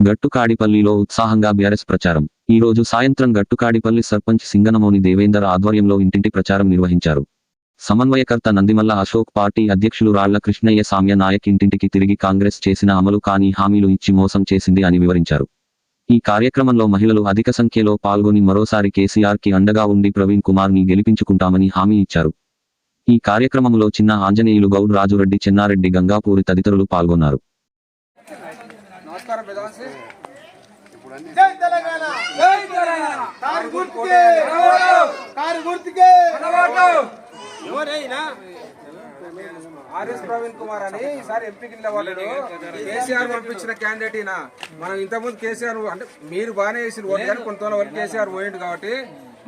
గట్టు కాడిపల్లిలో గట్టుకాడిపల్లిలో ఉత్సాహంగా బీఆర్ఎస్ ప్రచారం. ఈ రోజు సాయంత్రం గట్టుకాడిపల్లి సర్పంచ్ సింగనమోని దేవేందర్ ఆధ్వర్యంలో ఇంటింటి ప్రచారం నిర్వహించారు. సమన్వయకర్త నందిమల్ల అశోక్ పార్టీ అధ్యక్షులు రాళ్ళ కృష్ణయ్య సామ్య నాయక్ ఇంటింటికి తిరిగి కాంగ్రెస్ చేసిన అమలు కాని హామీలు ఇచ్చి మోసం చేసింది అని వివరించారు. ఈ కార్యక్రమంలో మహిళలు అధిక సంఖ్యలో పాల్గొని మరోసారి కేసీఆర్కి అండగా ఉండి ప్రవీణ్ కుమార్ని గెలిపించుకుంటామని హామీ ఇచ్చారు. ఈ కార్యక్రమంలో చిన్న ఆంజనేయులు గౌడ్ రాజురెడ్డి చెన్నారెడ్డి గంగాపూరి తదితరులు పాల్గొన్నారు. నమస్కారం గుర్తుకే కారు గుర్తుకే. ఎవరైనా ఆర్ఎస్ ప్రవీణ్ కుమార్ అని ఈసారి ఎంపీకి నిలబడ్డాడు కేసీఆర్ పంపించిన క్యాండిడేట్ ఈయన మనం ఇంతకుముందు కేసీఆర్ అంటే మీరు బాగానే వేసిన ఓటు కానీ కొంత వరకు కేసీఆర్ పోయిండు కాబట్టి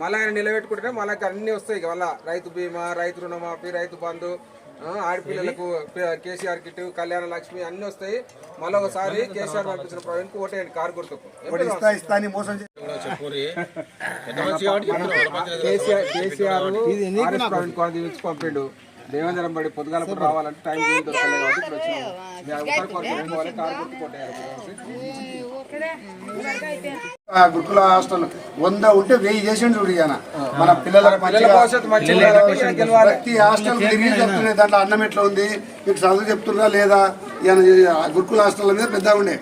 మళ్ళీ ఆయన నిలబెట్టుకుంటే మనకి అన్ని వస్తాయి. మళ్ళా రైతు బీమా రైతు రుణమాఫీ రైతు బంధు ఆడపిల్లలకు కేసీఆర్ కిట్ కళ్యాణ లక్ష్మి అన్ని వస్తాయి. మళ్ళీ ఒకసారి కేసీఆర్ పంపించిన ప్రవీణ్ ఓటేయండి కారు గుర్తుకు. కేసీఆర్ పంపిండు. దేవేంద్రం బడి పొద్దుగాల కూడా రావాలంటే టైం దొరకలేదు కాబట్టి ఇప్పుడు వచ్చినాము గురుకుల హాస్టల్ వంద ఉంటే వెయ్యి చేసిండు చూడు ఈయన. మన పిల్లలకు పిల్లల ప్రతి హాస్టల్ తిరిగి చెప్తున్నాయి దాంట్లో అన్నం ఎట్లా ఉంది మీకు చదువు చెప్తున్నా లేదా ఈయన గురుకుల హాస్టల్ మీద పెద్దగా ఉండే.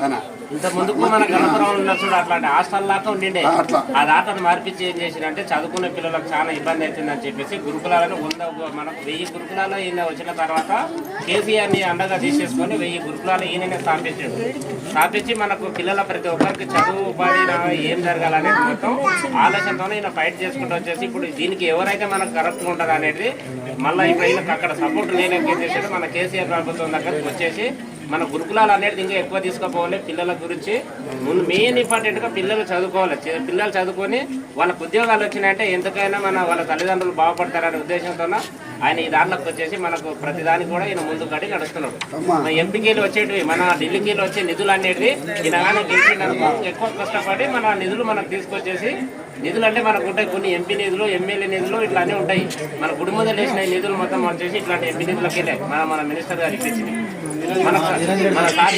ఆయన ఇంత ముందుకు మన గణపురం ఉన్న చూడు అట్లాంటి హాస్టల్ లాగా ఉండిండే. ఆ, దాటను మార్పించి ఏం చేసిందంటే చదువుకునే పిల్లలకు చాలా ఇబ్బంది అవుతుందని చెప్పేసి గురుకులాలను వంద మనకు వెయ్యి గురుకులాలు ఈయన వచ్చిన తర్వాత కేసీఆర్ని అండగా తీసేసుకొని వెయ్యి గురుకులాలు ఈయననే స్థాపించాడు. స్థాపించి మనకు పిల్లల ప్రతి ఒక్కరికి చదువు ఉపాధి ఏం జరగాలనేది మొత్తం ఆలోచనతోనే ఈయన ఫైట్ చేసుకుంటూ వచ్చేసి ఇప్పుడు దీనికి ఎవరైతే మనకు కరెక్ట్ ఉంటుంది అనేది మళ్ళీ ఇప్పుడు ఈయనకు అక్కడ సపోర్ట్ లేని ఏం చేశాడు? మన కేసీఆర్ ప్రభుత్వం దగ్గరికి వచ్చేసి మన గురుకులాలు అనేది ఇంకా ఎక్కువ తీసుకుపోవాలి పిల్లల గురించి. ముందు మెయిన్ ఇంపార్టెంట్గా పిల్లలు చదువుకోవాలి. పిల్లలు చదువుకొని వాళ్ళకు ఉద్యోగాలు వచ్చినాయంటే ఎంతకైనా మన వాళ్ళ తల్లిదండ్రులు బాగుపడతారనే ఉద్దేశంతో ఆయన ఈ దాంట్లోకి వచ్చేసి మనకు ప్రతిదానికి కూడా ఈయన ముందు కడి నడుస్తున్నాడు. మన ఎంపీకీలు వచ్చేటివి మన ఢిల్లీకి వచ్చే నిధులు అనేటివి ఈయన కానీ గెలిచినందుకు ఎక్కువ కష్టపడి మన నిధులు మనకు తీసుకొచ్చేసి నిధులు అంటే మనకు ఉంటాయి కొన్ని ఎంపీ నిధులు ఎమ్మెల్యే నిధులు ఇట్లా అన్నీ ఉంటాయి. మన కుటుంబంలో లేచిన ఈ నిధులు మొత్తం వచ్చేసి ఇట్లాంటి ఎంపీ నిధులకి మన మన మినిస్టర్ గారు ఇప్పించింది. మన మన సార్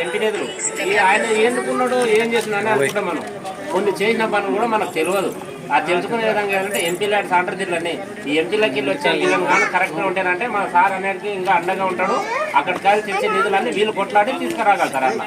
ఎంపీ నిధులు ఈ ఆయన ఎందుకున్నాడు ఏం చేస్తున్నాడని అనుకుంటాం మనం కొన్ని చేసిన పనులు కూడా మనకు తెలియదు ఆ తెలుసుకునే విధంగా ఏంటంటే ఎంపీ లాంటి సాంటర్ జిల్లాని ఈ ఎంపీలకి వెళ్ళి వచ్చే వీళ్ళని కానీ కరెక్ట్గా ఉంటేనంటే మన సార్ అనేది ఇంకా అండగా ఉంటాడు అక్కడికి కాదు తెచ్చే నిధులన్నీ వీళ్ళు కొట్లాడి తీసుకురాగలుగుతారు అన్న